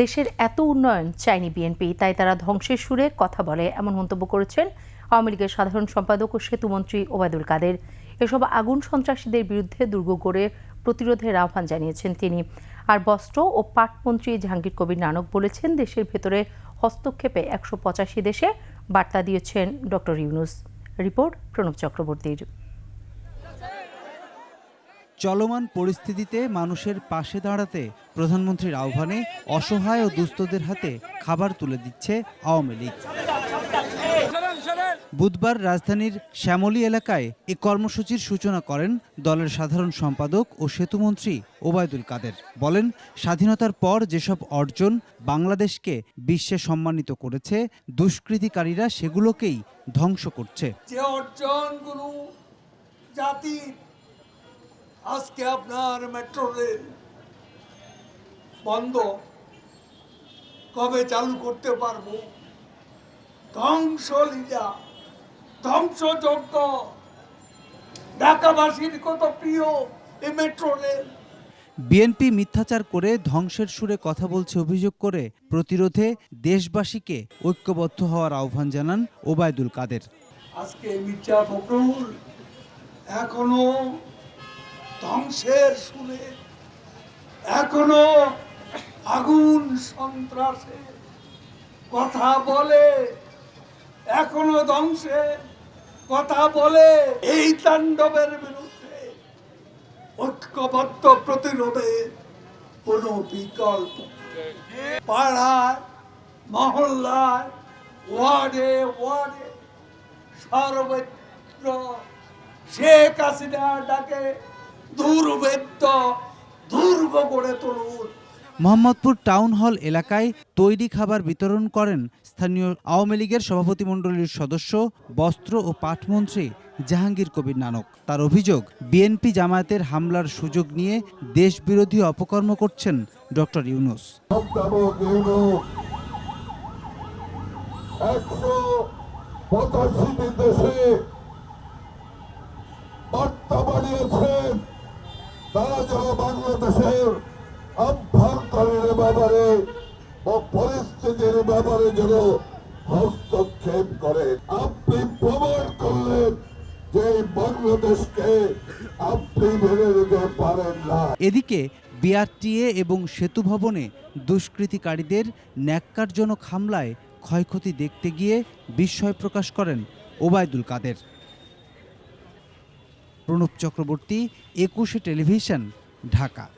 দেশের এত উন্নয়ন চাইনি বিএনপি, তাই তারা ধ্বংসের সুরে কথা বলে, এমন মন্তব্য করেছেন আওয়ামী লীগের সাধারণ সম্পাদক ও সেতুমন্ত্রী ওবায়দুল কাদের। এসব আগুন সন্ত্রাসীদের বিরুদ্ধে দুর্গ গড়ে প্রতিরোধের আহ্বান জানিয়েছেন তিনি। আর বস্ত্র ও পাটমন্ত্রী জাহাঙ্গীর কবির নানক বলেছেন, দেশের ভেতরে হস্তক্ষেপে একশো পঁচাশি দেশে বার্তা দিয়েছেন ডক্টর ইউনুস। রিপোর্ট প্রণব চক্রবর্তীর। চলমান পরিস্থিতিতে মানুষের পাশে দাঁড়াতে প্রধানমন্ত্রীর আহ্বানে অসহায় ও দুস্থদের হাতে খাবার তুলে দিচ্ছে আওয়ামী লীগ। বুধবার রাজধানীর শ্যামলী এলাকায় এ কর্মসূচির সূচনা করেন দলের সাধারণ সম্পাদক ও সেতুমন্ত্রী ওবায়দুল কাদের। বলেন, স্বাধীনতার পর যেসব অর্জন বাংলাদেশকে বিশ্বে সম্মানিত করেছে, দুষ্কৃতিকারীরা সেগুলোকেই ধ্বংস করছে। যে অর্জনগুলো জাতি আজকে আপনার মেট্রো রেল বন্ধ। কবে চালু করতে পারব? ধ্বংস লীলা ধ্বংসযজ্ঞ। ঢাকাবাসীর কত প্রিয় এই মেট্রো রেল বিএনপি মিথ্যাচার করে ধ্বংসের সুরে কথা বলছে অভিযোগ করে প্রতিরোধে দেশবাসীকে ঐক্যবদ্ধ হওয়ার আহ্বান জানান ওবায়দুল কাদের। আজকে মির্জা ফখরুল এখনও ধ্বংসের সুরে এখনও আগুন সন্ত্রাসে কথা বলে, এখনও ধ্বংসে কথা বলে এই তাণ্ডবের বিরুদ্ধে ঐক্যবদ্ধ প্রতিরোধের কোনো বিকল্প। পাড়ায়, মহল্লায়, ওয়ার্ডে ওয়ার্ডে সর্বত্র শেখ হাসিনা ডাকে গড়ে তুলুন। মোহাম্মদপুর টাউন হল এলাকায় তৈরি খাবার বিতরণ করেন স্থানীয় আওয়ামী লীগের সভাপতিমণ্ডলীর সদস্য বস্ত্র ও পাটমন্ত্রী জাহাঙ্গীর কবির নানক। তার অভিযোগ বিএনপি জামায়াতের হামলার সুযোগ নিয়ে দেশবিরোধী অপকর্ম করছেন ডক্টর ইউনুস। দেশে বার্তা বাড়িয়েছেন তারা যেন বাংলাদেশের অভ্যন্তরীণ ব্যাপারে ও পরিস্থিতির ব্যাপারে যেন হস্তক্ষেপ করে। আপনি প্রমাণ করলেন যে বাংলাদেশকে আপনি পারেন না। এদিকে বিআরটিএ এবং সেতু ভবনে দুষ্কৃতিকারীদের ন্যাক্কারজনক হামলায় ক্ষয়ক্ষতি দেখতে গিয়ে বিস্ময় প্রকাশ করেন ওবায়দুল কাদের। প্রণব চক্রবর্তী, একুশে টেলিভিশন। ঢাকা।